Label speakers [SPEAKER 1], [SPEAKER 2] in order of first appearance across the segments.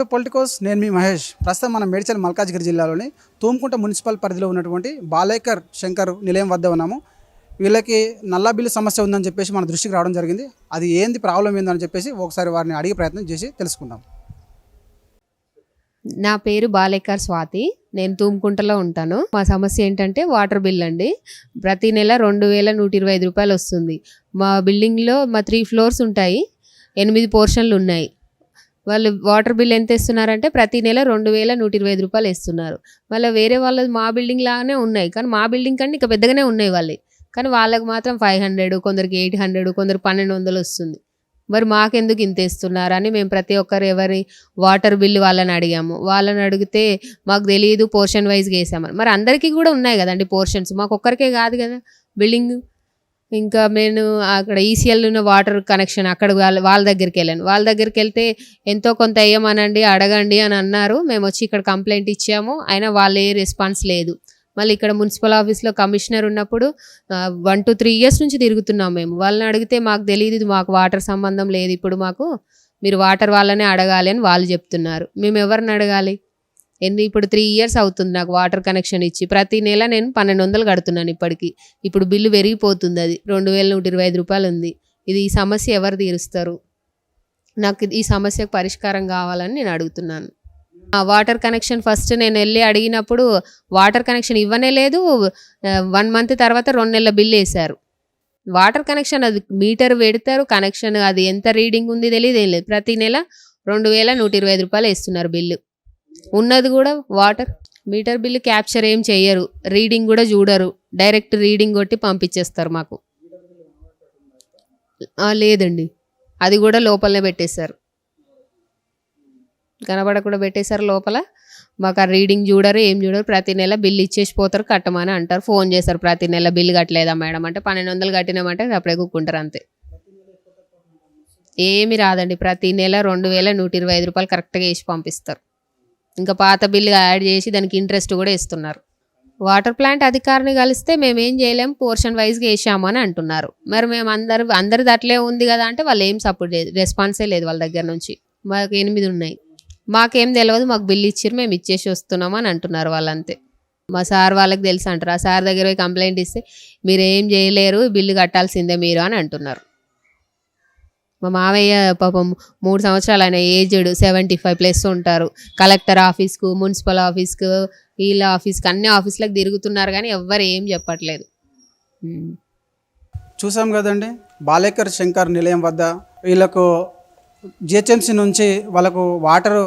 [SPEAKER 1] To Politicos నేను మీ మహేష్. ప్రస్తుతం మనం మేడ్చల్ మల్కాజ్గిరి జిల్లాలోని తూముకుంట మున్సిపల్ పరిధిలో ఉన్నటువంటి బాలేకర్ శంకర్ నిలయం వద్ద ఉన్నాము. వీళ్ళకి నల్లా బిల్లు సమస్య ఉందని చెప్పేసి మన దృష్టికి రావడం జరిగింది. అది ఏంది ప్రాబ్లం ఏందని చెప్పేసి ఒకసారి వారిని అడిగే ప్రయత్నం చేసి తెలుసుకుందాం.
[SPEAKER 2] నా పేరు బాలేకర్ స్వాతి. నేను తూముకుంటలో ఉంటాను. మా సమస్య ఏంటంటే వాటర్ బిల్ అండి. ప్రతి నెల రెండు వేల నూట ఇరవై ఐదు రూపాయలు వస్తుంది. మా బిల్డింగ్లో మా త్రీ ఫ్లోర్స్ ఉంటాయి. ఎనిమిది పోర్షన్లు ఉన్నాయి. వాళ్ళు వాటర్ బిల్ ఎంత ఇస్తున్నారంటే ప్రతి నెల రెండు వేల నూట ఇరవై ఐదు రూపాయలు ఇస్తున్నారు మళ్ళీ వేరే వాళ్ళది మా బిల్డింగ్ లాగానే ఉన్నాయి. కానీ మా బిల్డింగ్ కంటే ఇంకా పెద్దగానే ఉన్నాయి వాళ్ళు కానీ వాళ్ళకి మాత్రం ఫైవ్ హండ్రెడ్ కొందరికి ఎయిట్ హండ్రెడ్ కొందరు పన్నెండు వందలు వస్తుంది. మరి మాకెందుకు ఇంత ఇస్తున్నారని మేము ప్రతి ఒక్కరు ఎవరి వాటర్ బిల్లు వాళ్ళని అడిగాము. వాళ్ళని అడిగితే మాకు తెలియదు పోర్షన్ వైజ్గా వేసామని. మరి అందరికీ కూడా ఉన్నాయి కదండి పోర్షన్స్. మాకు ఒక్కరికే కాదు కదా బిల్డింగ్. ఇంకా నేను అక్కడ ఈసీఎల్ ఉన్న వాటర్ కనెక్షన్ అక్కడ వాళ్ళ వాళ్ళ దగ్గరికి వెళ్ళాను. వాళ్ళ దగ్గరికి వెళ్తే ఎంతో కొంత వేయమనండి అడగండి అని అన్నారు. మేము వచ్చి ఇక్కడ కంప్లైంట్ ఇచ్చాము. అయినా వాళ్ళు ఏ రెస్పాన్స్ లేదు. మళ్ళీ ఇక్కడ మున్సిపల్ ఆఫీస్లో కమిషనర్ ఉన్నప్పుడు వన్ టు త్రీ ఇయర్స్ నుంచి తిరుగుతున్నాం మేము. వాళ్ళని అడిగితే మాకు తెలియదు ఇది మాకు వాటర్ సంబంధం లేదు ఇప్పుడు మాకు మీరు వాటర్ వాళ్ళనే అడగాలి అని వాళ్ళు చెప్తున్నారు. మేము ఎవరిని అడగాలి? ఎన్ని ఇప్పుడు త్రీ ఇయర్స్ అవుతుంది నాకు వాటర్ కనెక్షన్ ఇచ్చి. ప్రతి నెల నేను పన్నెండు వందలు కడుతున్నాను ఇప్పటికి. ఇప్పుడు బిల్లు పెరిగిపోతుంది అది. రెండు వేల నూట ఇరవై ఐదు రూపాయలు ఉంది. ఇది ఈ సమస్య ఎవరు తీరుస్తారు? నాకు ఈ సమస్యకు పరిష్కారం కావాలని నేను అడుగుతున్నాను. వాటర్ కనెక్షన్ ఫస్ట్ నేను వెళ్ళి అడిగినప్పుడు వాటర్ కనెక్షన్ ఇవ్వనే లేదు. వన్ మంత్ తర్వాత రెండు నెలల బిల్ వేశారు. వాటర్ కనెక్షన్ అది మీటర్ పెడతారు. కనెక్షన్ అది ఎంత రీడింగ్ ఉంది తెలియదు ఏం లేదు. ప్రతి నెల రెండు వేల నూట ఇరవై ఐదు రూపాయలు వేస్తున్నారు బిల్లు. ఉన్నది కూడా వాటర్. మీటర్ బిల్లు క్యాప్చర్ ఏం చెయ్యరు. రీడింగ్ కూడా చూడరు. డైరెక్ట్ రీడింగ్ కొట్టి పంపించేస్తారు మాకు. లేదండి. అది కూడా లోపలనే పెట్టేశారు. కనబడకుండా పెట్టేశారు లోపల. మాకు ఆ రీడింగ్ చూడరు ఏం చూడరు. ప్రతి నెల బిల్లు ఇచ్చేసి పోతారు కట్టమని అంటారు. ఫోన్ చేస్తారు ప్రతి నెల బిల్లు కట్టలేదా మేడం? అంటే పన్నెండు వందలు కట్టినామంటే అప్పుడే కూకుంటారు అంతే. ఏమి రాదండి. ప్రతి నెల రెండు వేల నూట ఇరవై ఐదు రూపాయలు కరెక్ట్గా వేసి పంపిస్తారు. ఇంకా పాత బిల్లు యాడ్ చేసి దానికి ఇంట్రెస్ట్ కూడా ఇస్తున్నారు. వాటర్ ప్లాంట్ అధికారిని కలిస్తే మేము ఏం చేయలేం పోర్షన్ వైజ్గా వేసాము అని అంటున్నారు. మరి మేము అందరు అందరిది అట్లే ఉంది కదా అంటే వాళ్ళు ఏం సపోర్ట్ లేదు రెస్పాన్సే లేదు వాళ్ళ దగ్గర నుంచి. మాకు ఎనిమిది ఉన్నాయి. మాకేం తెలియదు మాకు బిల్లు ఇచ్చారు మేము ఇచ్చేసి వస్తున్నాం అని అంటున్నారు వాళ్ళంతే. మా సార్ వాళ్ళకి తెలుసు అంటారు ఆ సార్ దగ్గర పోయి కంప్లైంట్ ఇస్తే మీరు ఏం చేయలేరు బిల్లు కట్టాల్సిందే మీరు అని అంటున్నారు. మా మావయ్య పాపం మూడు సంవత్సరాలు ఆయన ఏజ్డ్ సెవెంటీ ఫైవ్ ప్లస్ ఉంటారు. కలెక్టర్ ఆఫీస్కు మున్సిపల్ ఆఫీస్కు వీళ్ళ ఆఫీస్కి అన్ని ఆఫీసులకు తిరుగుతున్నారు కానీ ఎవ్వరు ఏం చెప్పట్లేదు.
[SPEAKER 1] చూసాం కదండి బాలేకర్ శంకర్ నిలయం వద్ద వీళ్ళకు జిహెచ్ఎంసీ నుంచి వాళ్ళకు వాటర్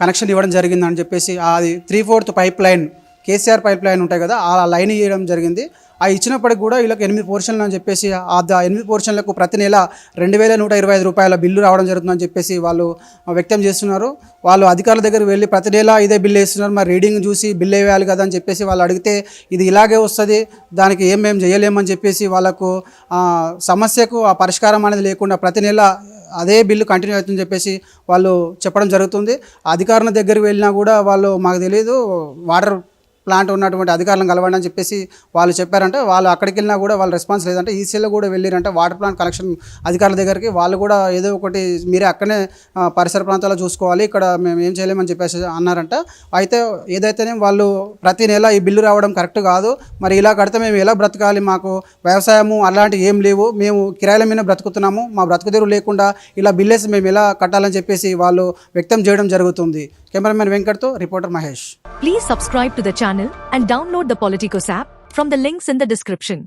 [SPEAKER 1] కనెక్షన్ ఇవ్వడం జరిగిందని చెప్పేసి అది three fourth pipe line KCR pipe line ఉంటాయి కదా ఆ లైన్ ఇవ్వడం జరిగింది. ఆ ఇచ్చినప్పటికి కూడా వీళ్ళకి ఎనిమిది పోర్షన్లు అని చెప్పేసి ఆ ద- ఎనిమిది పోర్షన్లకు ప్రతి నెల రెండు వేల నూట ఇరవై ఐదు రూపాయల బిల్లు రావడం జరుగుతుందని చెప్పేసి వాళ్ళు వ్యక్తం చేస్తున్నారు. వాళ్ళు అధికారుల దగ్గర వెళ్ళి ప్రతి నెల ఇదే బిల్లు వేస్తున్నారు. మరి రీడింగ్ చూసి బిల్ వేయాలి కదా అని చెప్పేసి వాళ్ళు అడిగితే ఇది ఇలాగే వస్తుంది దానికి ఏం మేము చేయలేమని చెప్పేసి వాళ్ళకు సమస్యకు ఆ పరిష్కారం అనేది లేకుండా ప్రతి నెల అదే బిల్లు కంటిన్యూ అవుతుందని చెప్పేసి వాళ్ళు చెప్పడం జరుగుతుంది. అధికారుల దగ్గరికి వెళ్ళినా కూడా వాళ్ళు మాకు తెలియదు వాటర్ ప్లాంట్ ఉన్నటువంటి అధికారులను కలవండి అని చెప్పేసి వాళ్ళు చెప్పారంటే వాళ్ళు అక్కడికి వెళ్ళినా కూడా వాళ్ళు రెస్పాన్స్ లేదంటే ఈసీలో కూడా వెళ్ళారంటే వాటర్ ప్లాంట్ కలెక్షన్ అధికారుల దగ్గరికి వాళ్ళు కూడా ఏదో ఒకటి మీరే అక్కడనే పరిసర ప్రాంతాల్లో చూసుకోవాలి ఇక్కడ మేము ఏం చేయలేమని చెప్పేసి అన్నారంట. అయితే ఏదైతేనే వాళ్ళు ప్రతి నెల ఈ బిల్లు రావడం కరెక్ట్ కాదు. మరి ఇలా కడితే మేము ఎలా బ్రతకాలి? మాకు వ్యవసాయము అలాంటివి ఏం లేవు. మేము కిరాయిల మీద బ్రతుకుతున్నాము. మా బ్రతుకుదెరువు లేకుండా ఇలా బిల్లేసి మేము ఎలా కట్టాలని చెప్పేసి వాళ్ళు వ్యక్తం చేయడం జరుగుతుంది. Cameraman వెంకట్తో reporter Mahesh.
[SPEAKER 3] Please subscribe to the channel channel and download the Politicos app from the links in the description.